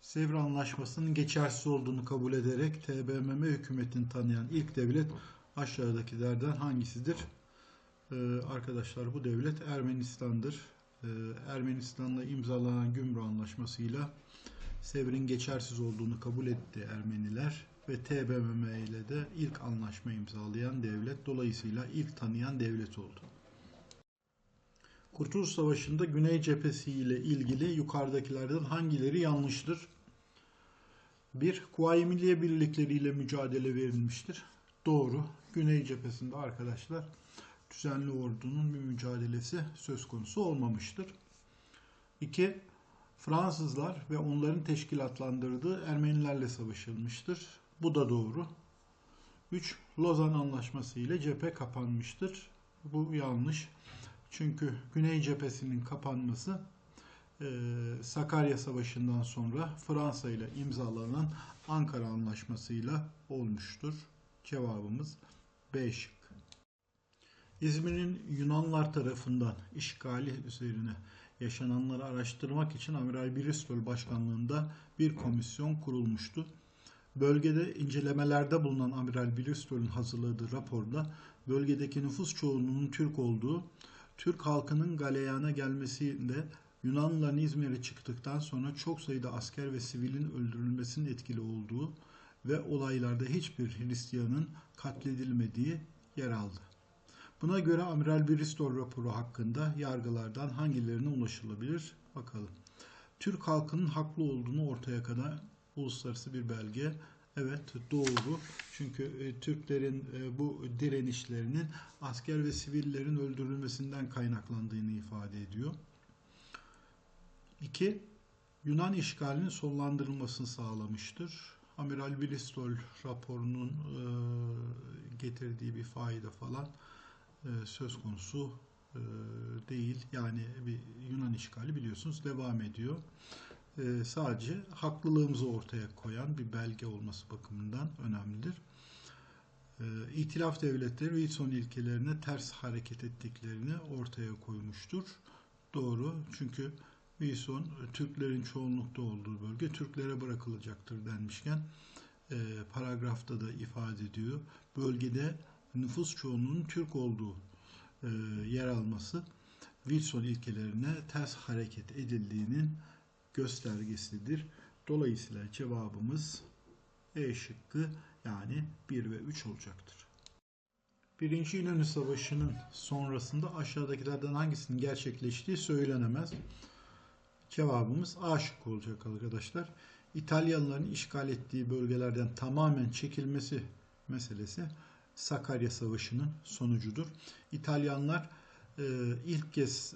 Sevr Anlaşması'nın geçersiz olduğunu kabul ederek TBMM hükümetini tanıyan ilk devlet aşağıdakilerden hangisidir? Ee, arkadaşlar bu devlet Ermenistan'dır. Ee, Ermenistan'la imzalanan Gümrük Anlaşması'yla Sevr'in geçersiz olduğunu kabul etti Ermeniler ve TBMM ile de ilk anlaşma imzalayan devlet dolayısıyla ilk tanıyan devlet oldu. Kurtuluş Savaşı'nda Güney Cephesi ile ilgili yukarıdakilerden hangileri yanlıştır? 1. Kuvayi Milliye Birlikleri ile mücadele verilmiştir. Doğru. Güney Cephesi'nde arkadaşlar düzenli ordunun bir mücadelesi söz konusu olmamıştır. 2. Fransızlar ve onların teşkilatlandırdığı Ermenilerle savaşılmıştır. Bu da doğru. 3. Lozan Anlaşması ile cephe kapanmıştır. Bu yanlış. Çünkü Güney cephesinin kapanması e, Sakarya Savaşı'ndan sonra Fransa ile imzalanan Ankara Anlaşması'yla olmuştur. Cevabımız B şık. İzmir'in Yunanlar tarafından işgali üzerine yaşananları araştırmak için Amiral Bristol başkanlığında bir komisyon kurulmuştu. Bölgede incelemelerde bulunan Amiral Bristol'ün hazırladığı raporda bölgedeki nüfus çoğunluğunun Türk olduğu, Türk halkının galeyana gelmesinde Yunanlıların İzmir'e çıktıktan sonra çok sayıda asker ve sivilin öldürülmesinin etkili olduğu ve olaylarda hiçbir Hristiyanın katledilmediği yer aldı. Buna göre Amiral Bristol raporu hakkında yargılardan hangilerine ulaşılabilir? Bakalım. Türk halkının haklı olduğunu ortaya kadar uluslararası bir belge. Evet doğru. Çünkü e, Türklerin e, bu direnişlerinin asker ve sivillerin öldürülmesinden kaynaklandığını ifade ediyor. 2. Yunan işgalinin sonlandırılmasını sağlamıştır. Amiral Bristol raporunun e, getirdiği bir fayda falan e, söz konusu e, değil. Yani bir Yunan işgali biliyorsunuz devam ediyor. E, sadece haklılığımızı ortaya koyan bir belge olması bakımından önemlidir. E, İtilaf devletleri Wilson ilkelerine ters hareket ettiklerini ortaya koymuştur. Doğru çünkü Wilson Türklerin çoğunlukta olduğu bölge Türklere bırakılacaktır denmişken e, paragrafta da ifade ediyor. Bölgede nüfus çoğunluğunun Türk olduğu e, yer alması Wilson ilkelerine ters hareket edildiğinin göstergesidir. Dolayısıyla cevabımız E şıkkı yani 1 ve 3 olacaktır. Birinci İnönü Savaşı'nın sonrasında aşağıdakilerden hangisinin gerçekleştiği söylenemez. Cevabımız A şıkkı olacak arkadaşlar. İtalyanların işgal ettiği bölgelerden tamamen çekilmesi meselesi Sakarya Savaşı'nın sonucudur. İtalyanlar e, ilk kez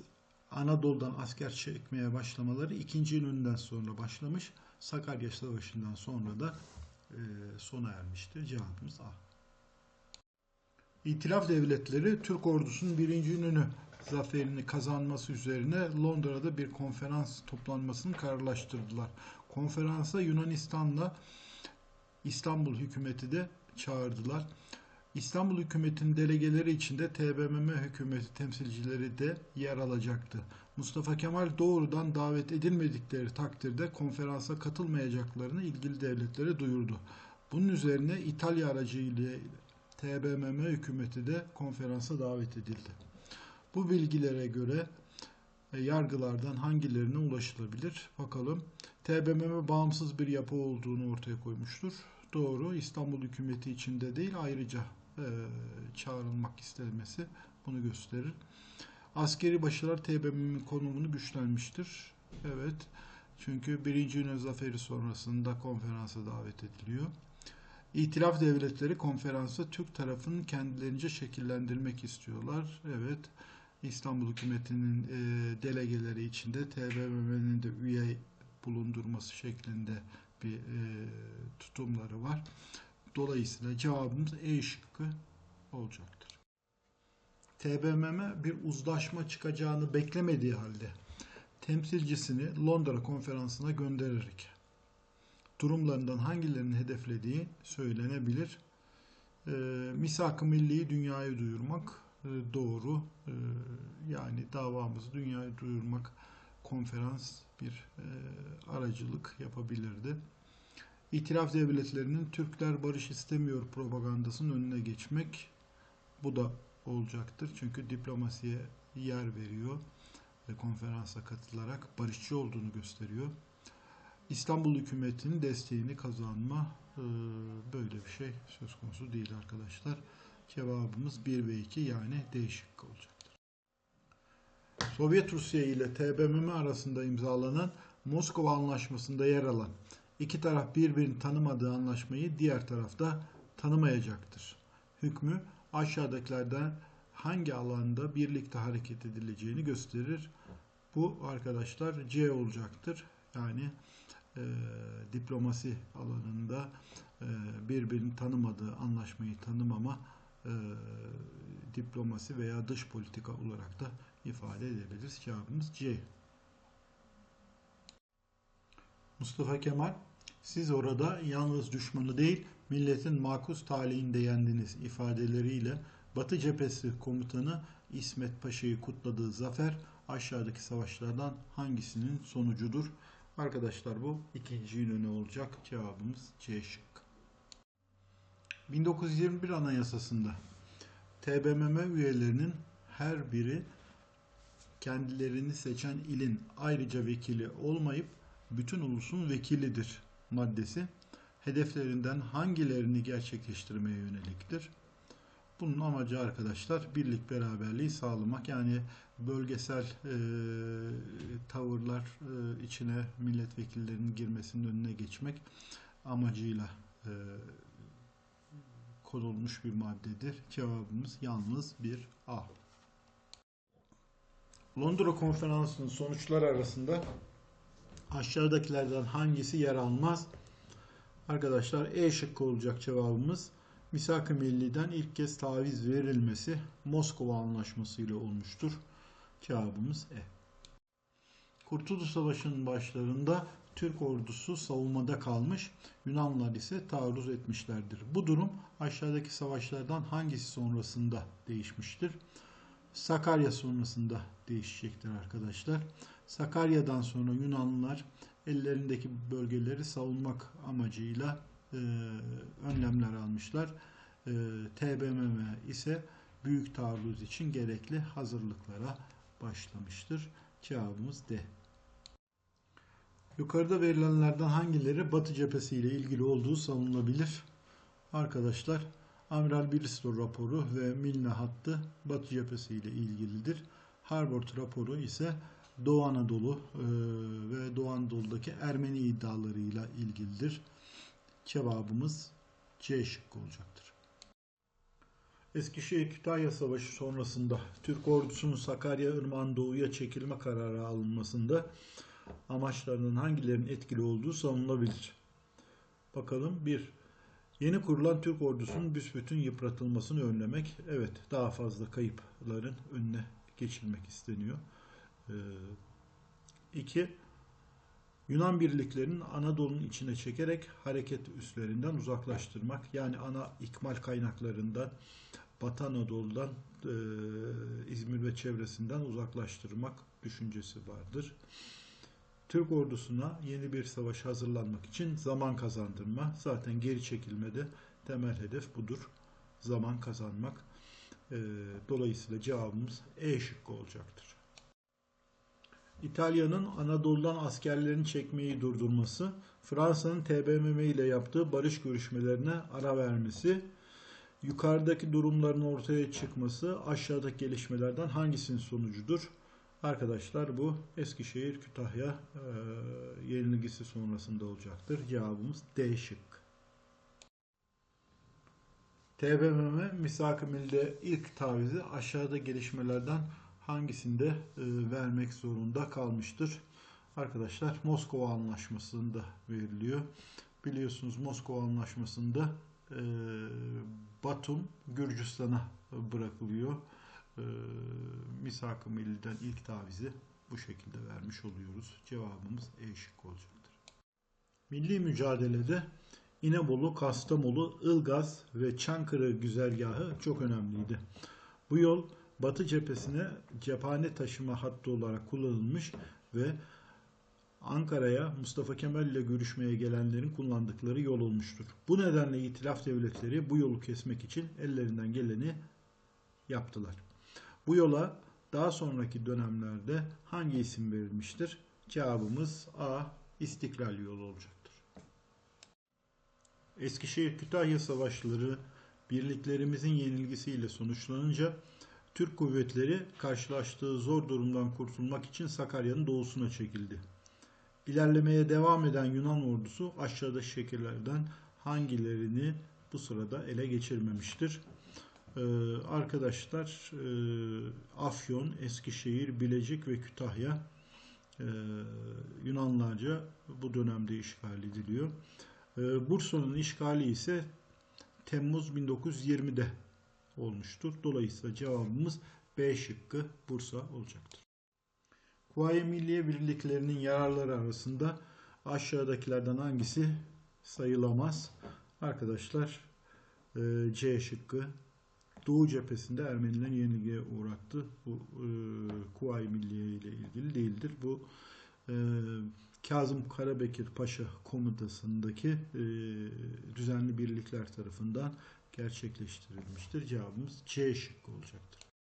Anadolu'dan asker çekmeye başlamaları 2. İnönü'nden sonra başlamış. Sakarya Savaşı'ndan sonra da e, sona ermiştir. Cevabımız A. İtilaf devletleri Türk ordusunun 1. İnönü zaferini kazanması üzerine Londra'da bir konferans toplanmasını kararlaştırdılar. Konferansa Yunanistan'la İstanbul hükümeti de çağırdılar. İstanbul hükümetinin delegeleri içinde TBMM hükümeti temsilcileri de yer alacaktı. Mustafa Kemal doğrudan davet edilmedikleri takdirde konferansa katılmayacaklarını ilgili devletlere duyurdu. Bunun üzerine İtalya aracıyla TBMM hükümeti de konferansa davet edildi. Bu bilgilere göre e, yargılardan hangilerine ulaşılabilir? Bakalım. TBMM bağımsız bir yapı olduğunu ortaya koymuştur. Doğru. İstanbul hükümeti içinde değil ayrıca e, çağrılmak istemesi bunu gösterir. Askeri başarılar TBMM'in konumunu güçlenmiştir. Evet. Çünkü 1. Yunan Zaferi sonrasında konferansa davet ediliyor. İtilaf devletleri konferansa Türk tarafının kendilerince şekillendirmek istiyorlar. Evet. İstanbul hükümetinin e, delegeleri içinde TBMM'nin de üye bulundurması şeklinde bir e, tutumları var. Dolayısıyla cevabımız E şıkkı olacaktır. TBMM bir uzlaşma çıkacağını beklemediği halde temsilcisini Londra konferansına göndererek durumlarından hangilerini hedeflediği söylenebilir. E, Misak-ı Milli'yi dünyaya duyurmak e, doğru. E, yani davamızı dünyaya duyurmak konferans bir e, aracılık yapabilirdi. İtiraf devletlerinin Türkler barış istemiyor propagandasının önüne geçmek bu da olacaktır. Çünkü diplomasiye yer veriyor ve konferansa katılarak barışçı olduğunu gösteriyor. İstanbul hükümetinin desteğini kazanma e, böyle bir şey söz konusu değil arkadaşlar. Cevabımız 1 ve 2 yani D şıkkı olacaktır. Sovyet Rusya ile TBMM arasında imzalanan Moskova Anlaşması'nda yer alan iki taraf birbirini tanımadığı anlaşmayı diğer tarafta tanımayacaktır. Hükmü aşağıdakilerden hangi alanda birlikte hareket edileceğini gösterir. Bu arkadaşlar C olacaktır. Yani e, diplomasi alanında e, birbirini tanımadığı anlaşmayı tanımama e, diplomasi veya dış politika olarak da ifade edebiliriz. Cevabımız C. Mustafa Kemal siz orada yalnız düşmanı değil milletin makus talihinde yendiniz ifadeleriyle Batı cephesi komutanı İsmet Paşa'yı kutladığı zafer aşağıdaki savaşlardan hangisinin sonucudur? Arkadaşlar bu ikinci yönü olacak. Cevabımız C şık. 1921 Anayasası'nda TBMM üyelerinin her biri kendilerini seçen ilin ayrıca vekili olmayıp bütün ulusun vekilidir maddesi hedeflerinden hangilerini gerçekleştirmeye yöneliktir? Bunun amacı arkadaşlar birlik beraberliği sağlamak. Yani bölgesel e, tavırlar e, içine milletvekillerinin girmesinin önüne geçmek amacıyla e, konulmuş bir maddedir. Cevabımız yalnız bir A. Londra Konferansı'nın sonuçları arasında aşağıdakilerden hangisi yer almaz? Arkadaşlar E şıkkı olacak cevabımız. Misak-ı Milli'den ilk kez taviz verilmesi Moskova Anlaşması ile olmuştur. Cevabımız E. Kurtuluş Savaşı'nın başlarında Türk ordusu savunmada kalmış, Yunanlar ise taarruz etmişlerdir. Bu durum aşağıdaki savaşlardan hangisi sonrasında değişmiştir? Sakarya sonrasında değişecektir arkadaşlar. Sakarya'dan sonra Yunanlılar ellerindeki bölgeleri savunmak amacıyla e, önlemler almışlar. E, TBMM ise büyük taarruz için gerekli hazırlıklara başlamıştır. Cevabımız D. Yukarıda verilenlerden hangileri Batı cephesi ile ilgili olduğu savunulabilir? Arkadaşlar, Amiral Bristol raporu ve Milne hattı Batı cephesi ile ilgilidir. Harbord raporu ise Doğu Anadolu e, ve Doğu Anadolu'daki Ermeni iddialarıyla ilgilidir. Cevabımız C şıkkı olacaktır. Eskişehir-Kütahya Savaşı sonrasında Türk ordusunun Sakarya Irmağı'nın doğuya çekilme kararı alınmasında amaçlarının hangilerinin etkili olduğu savunulabilir. Bakalım 1. Yeni kurulan Türk ordusunun büsbütün yıpratılmasını önlemek. Evet daha fazla kayıpların önüne geçilmek isteniyor. 2. Ee, Yunan birliklerinin Anadolu'nun içine çekerek hareket üslerinden uzaklaştırmak. Yani ana ikmal kaynaklarından Batı Anadolu'dan e, İzmir ve çevresinden uzaklaştırmak düşüncesi vardır. Türk ordusuna yeni bir savaş hazırlanmak için zaman kazandırma. Zaten geri çekilmede temel hedef budur. Zaman kazanmak. E, dolayısıyla cevabımız E şıkkı olacaktır. İtalya'nın Anadolu'dan askerlerini çekmeyi durdurması, Fransa'nın TBMM ile yaptığı barış görüşmelerine ara vermesi, yukarıdaki durumların ortaya çıkması aşağıdaki gelişmelerden hangisinin sonucudur? Arkadaşlar bu Eskişehir Kütahya e, yenilgisi sonrasında olacaktır. Cevabımız D şık. TBMM Misak-ı Milli'de ilk tavizi aşağıda gelişmelerden hangisinde e, vermek zorunda kalmıştır? Arkadaşlar Moskova Anlaşması'nda veriliyor. Biliyorsunuz Moskova Anlaşması'nda e, Batum Gürcistan'a bırakılıyor. E, Misak-ı Milli'den ilk tavizi bu şekilde vermiş oluyoruz. Cevabımız E şıkkı olacaktır. Milli mücadelede İnebolu, Kastamonu, Ilgaz ve Çankırı güzergahı çok önemliydi. Bu yol Batı cephesine cephane taşıma hattı olarak kullanılmış ve Ankara'ya Mustafa Kemal ile görüşmeye gelenlerin kullandıkları yol olmuştur. Bu nedenle İtilaf devletleri bu yolu kesmek için ellerinden geleni yaptılar. Bu yola daha sonraki dönemlerde hangi isim verilmiştir? Cevabımız A. İstiklal yolu olacaktır. Eskişehir-Kütahya savaşları birliklerimizin yenilgisiyle sonuçlanınca Türk kuvvetleri karşılaştığı zor durumdan kurtulmak için Sakarya'nın doğusuna çekildi. İlerlemeye devam eden Yunan ordusu aşağıdaki şekillerden hangilerini bu sırada ele geçirmemiştir? Ee, arkadaşlar e, Afyon, Eskişehir, Bilecik ve Kütahya e, Yunanlarca bu dönemde işgal ediliyor. E, Bursa'nın işgali ise Temmuz 1920'de olmuştur. Dolayısıyla cevabımız B şıkkı Bursa olacaktır. Kuvayi Milliye birliklerinin yararları arasında aşağıdakilerden hangisi sayılamaz? Arkadaşlar e, C şıkkı Doğu cephesinde Ermeniler yenilgiye uğrattı. Bu e, Kuvayi Milliye ile ilgili değildir. Bu e, Kazım Karabekir Paşa komutasındaki e, düzenli birlikler tarafından gerçekleştirilmiştir. Cevabımız C şıkkı olacaktır.